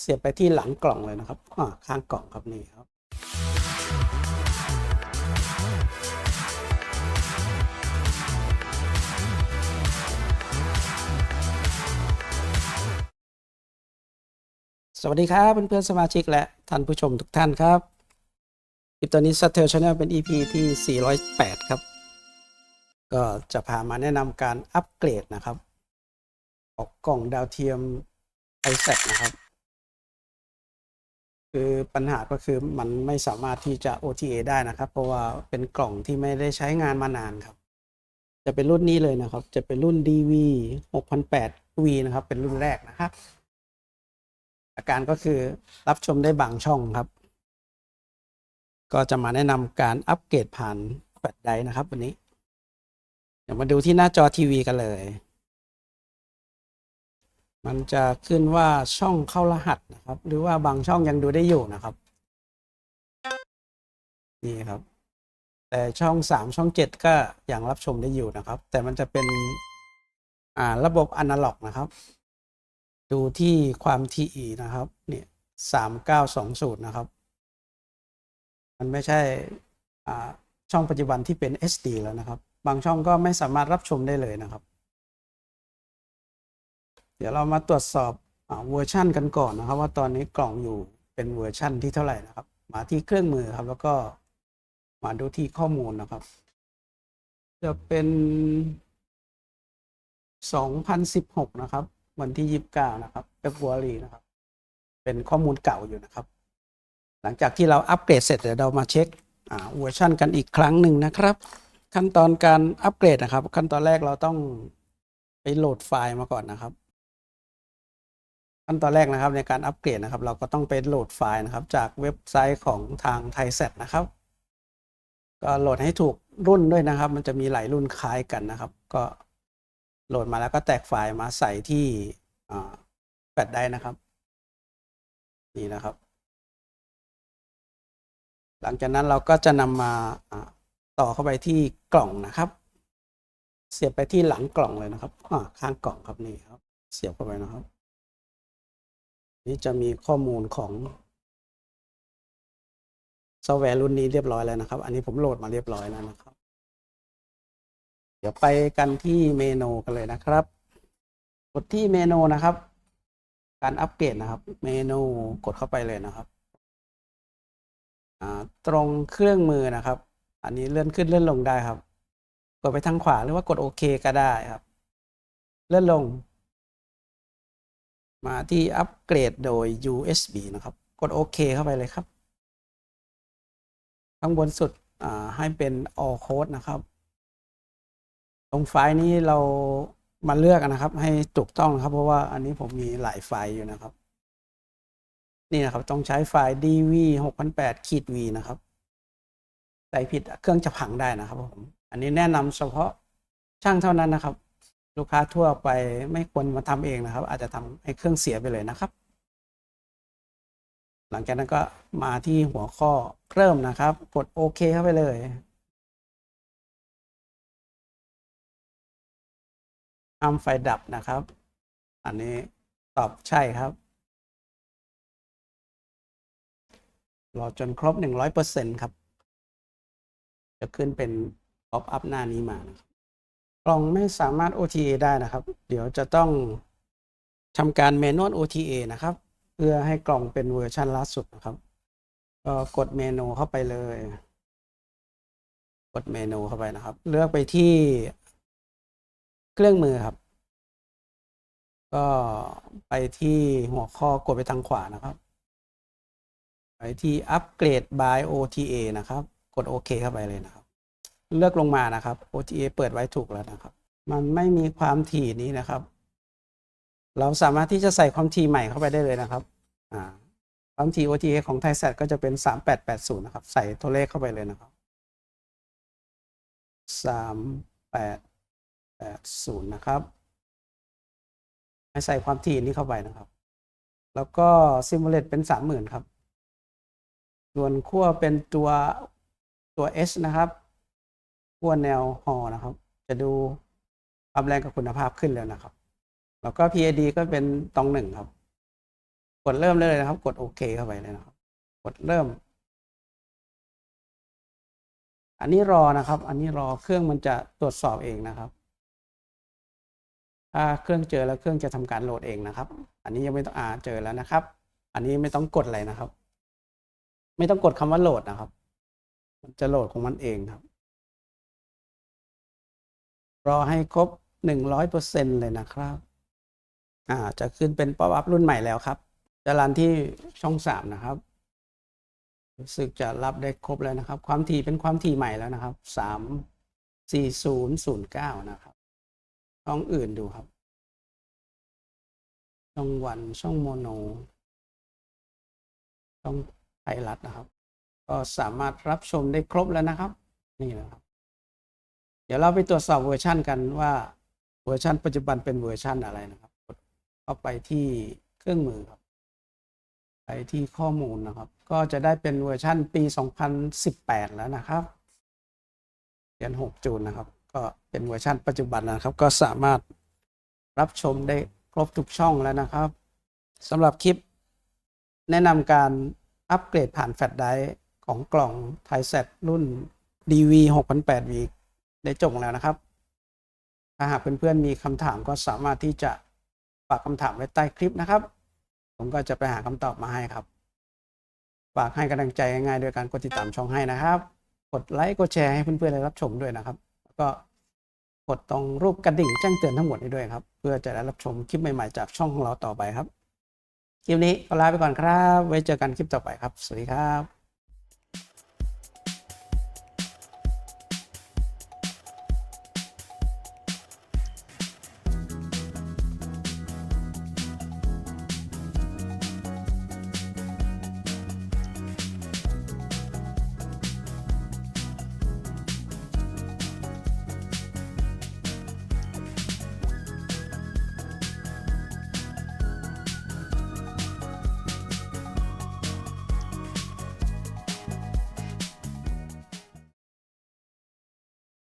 เสียบไปที่หลังกล่องเลยนะครับข้างกล่องครับนี่ครับสวัสดีครับเพื่อนๆสมาชิกและท่านผู้ชมทุกท่านครับคลิปตอนนี้ s a t e l Channel เป็น EP ที่ 408 ครับ ก็จะพามาแนะนำการอัปเกรดนะครับ ออกกล่องดาวเทียม i s a t นะครับ คือปัญหาก็คือมันไม่สามารถที่จะ OTA ได้นะครับ เพราะว่าเป็นกล่องที่ไม่ได้ใช้งานมานานครับ จะเป็นรุ่นนี้เลยนะครับ จะเป็นรุ่น DV 6008V นะครับ เป็นรุ่นแรกนะครับ อาการก็คือรับชมได้บางช่องครับ ก็จะมาแนะนำการอัปเกรดผ่านแฟลชไดร์นะครับ วันนี้ เดี๋ยวมาดูที่หน้าจอทีวีกันเลย มันจะขึ้นว่าช่องเข้ารหัสนะครับ หรือว่าบางช่องยังดูได้อยู่นะครับ นี่ครับ แต่ช่องสามช่องเจ็ดก็ยังรับชมได้อยู่นะครับ แต่มันจะเป็นอ่าระบบอนาล็อกนะครับ ดูที่ความถี่นะครับเนี่ยสามเก้าสองศูนย์นะครับ มันไม่ใช่อ่าช่องปัจจุบันที่เป็น SD แล้วนะครับ บางช่องก็ไม่สามารถรับชมได้เลยนะครับ ดี๋ยวเรามาตรวจสอบเวอร์ชันกันก่อนนะครับ ว่าตอนนี้กล่องอยู่เป็นเวอร์ชันที่เท่าไหร่นะครับ มาที่เครื่องมือครับ แล้วก็มาดูที่ข้อมูลนะครับ จะเป็น 2016 นะครับ วันที่ 29 นะครับเฟบรุรีนะครับ เป็นข้อมูลเก่าอยู่นะครับ หลังจากที่เราอัปเกรดเสร็จเดี๋ยวเรามาเช็คเวอร์ชันกันอีกครั้งหนึ่งนะครับ ขั้นตอนการอัปเกรดนะครับ ขั้นตอนแรกเราต้องไปโหลดไฟล์มาก่อนนะครับ ขั้นตอนแรกนะครับในการอัปเกรดนะครับ เราก็ต้องไปโหลดไฟล์นะครับ จากเว็บไซต์ของทางไทยเซตนะครับ ก็โหลดให้ถูกรุ่นด้วยนะครับ มันจะมีหลายรุ่นคล้ายกันนะครับ ก็โหลดมาแล้วก็แตกไฟล์มาใส่ที่แฟลชได้นะครับ นี่นะครับ หลังจากนั้นเราก็จะนำมาอ่าต่อเข้าไปที่กล่องนะครับ เสียบไปที่หลังกล่องเลยนะครับข้างกล่องครับนี่ครับ เสียบเข้าไปนะครับ นี่จะมีข้อมูลของซอฟต์แวร์รุ่นนี้เรียบร้อยแล้วนะครับ อันนี้ผมโหลดมาเรียบร้อยแล้วนะครับ เดี๋ยวไปกันที่เมนูกันเลยนะครับกดที่เมนูนะครับ การอัปเกรดนะครับ เมนูกดเข้าไปเลยนะครับตรงเครื่องมือนะครับ อันนี้เลื่อนขึ้นเลื่อนลงได้ครับ กดไปทางขวาหรือว่ากดโอเคก็ได้ครับ เลื่อนลง มาที่อัปเกรดโดย USB นะครับ กดโอเคเข้าไปเลยครับ ข้างบนสุดให้เป็น all code นะครับ ตรงไฟล์นี้เรามาเลือกนะครับ ให้ถูกต้องนะครับ เพราะว่าอันนี้ผมมีหลายไฟล์อยู่นะครับ นี่นะครับต้องใช้ไฟล์ dv 6008ขีด v นะครับใส่ผิดเครื่องจะพังได้นะครับผม อันนี้แนะนำเฉพาะช่างเท่านั้นนะครับ ลูกค้าทั่วไปไม่ควรมาทำเองนะครับ อาจจะทำให้เครื่องเสียไปเลยนะครับ หลังจากนั้นก็มาที่หัวข้อเริ่มนะครับ กดโอเคเข้าไปเลยห้ามไฟดับนะครับ อันนี้ตอบใช่ครับรอจนครบ 100%ครับ จะขึ้นเป็น pop up หน้านี้มานะครับ กล่องไม่สามารถ OTA ได้นะครับ เดี๋ยวจะต้องทำการ manual OTA นะครับ เพื่อให้กล่องเป็นเวอร์ชันล่าสุดนะครับ ก็กดเมนูเข้าไปเลย กดเมนูเข้าไปนะครับ เลือกไปที่เครื่องมือครับ ก็ไปที่หัวข้อกดไปทางขวานะครับ ไปที่อัปเกรด by OTA นะครับ กดโอเคเข้าไปเลยนะครับ เลือกลงมานะครับ OTA เปิดไว้ถูกแล้วนะครับ มันไม่มีความถี่นี้นะครับ เราสามารถที่จะใส่ความถี่ใหม่เข้าไปได้เลยนะครับความถี่ OTA ของไทยแซก็จะเป็น 3880 นะครับ ใส่ตัวเลขเข้าไปเลยนะครับ 3880 นะครับให้ใส่ความถี่นี้เข้าไปนะครับ แล้วก็ซิมูเลตเป็น 30,000 ครับส่วนขั้วเป็นตัวตัว S นะครับ ขั้วแนวหอนะครับ จะดูความแรงกับคุณภาพขึ้นแล้วนะครับ แล้วก็ PAD ก็เป็นตองหนึ่งครับ กดเริ่มเลยนะครับ กดโอเคเข้าไปเลยนะครับ กดเริ่ม อันนี้รอนะครับ อันนี้รอเครื่องมันจะตรวจสอบเองนะครับถ้าเครื่องเจอแล้วเครื่องจะทำการโหลดเองนะครับ อันนี้ยังไม่ต้องอ่าเจอแล้วนะครับ อันนี้ไม่ต้องกดอะไรนะครับ ไม่ต้องกดคำว่าโหลดนะครับ มันจะโหลดของมันเองครับ รอให้ครบหนึ่งร้อยเปอร์เซ็นเลยนะครับอ่าจะขึ้นเป็นป๊อปอัพรุ่นใหม่แล้วครับ จะรันที่ช่องสามนะครับ รู้สึกจะรับได้ครบแล้วนะครับ ความถี่เป็นความถี่ใหม่แล้วนะครับสามสี่ศูนย์ศูนย์เก้านะครับช่องอื่นดูครับ ช่องวันช่องโมโน ช่องไทยรัฐนะครับ ก็สามารถรับชมได้ครบแล้วนะครับ นี่นะครับ ดี๋ยวเราไปตรวจสอบเวอร์ชันกันว่าเวอร์ชันปัจจุบันเป็นเวอร์ชันอะไรนะครับกดเข้าไปที่เครื่องมือครับ ไปที่ข้อมูลนะครับ ก็จะได้เป็นเวอร์ชันปี 2018 แล้วนะครับเดือน6จูนนะครับ ก็เป็นเวอร์ชันปัจจุบันนะครับ ก็สามารถรับชมได้ครบทุกช่องแล้วนะครับสำหรับคลิป แนะนำการอัปเกรดผ่านแฟลชไดรฟ์ของกล่องไทเซตรุ่น DV 6008V ได้จบลงแล้วนะครับ ถ้าหากเพื่อนๆมีคำถามก็สามารถที่จะฝากคำถามไว้ใต้คลิปนะครับ ผมก็จะไปหาคำตอบมาให้ครับ ฝากให้กำลังใจง่ายๆโดยการกดติดตามช่องให้นะครับ กดไลค์กดแชร์ให้เพื่อนๆได้รับชมด้วยนะครับ แล้วก็กดตรงรูปกระดิ่งแจ้งเตือนทั้งหมดนี้ด้วยครับ เพื่อจะได้รับชมคลิปใหม่ๆจากช่องของเราต่อไปครับ คลิปนี้ก็ลาไปก่อนครับ ไว้เจอกันคลิปต่อไปครับ สวัสดีครับ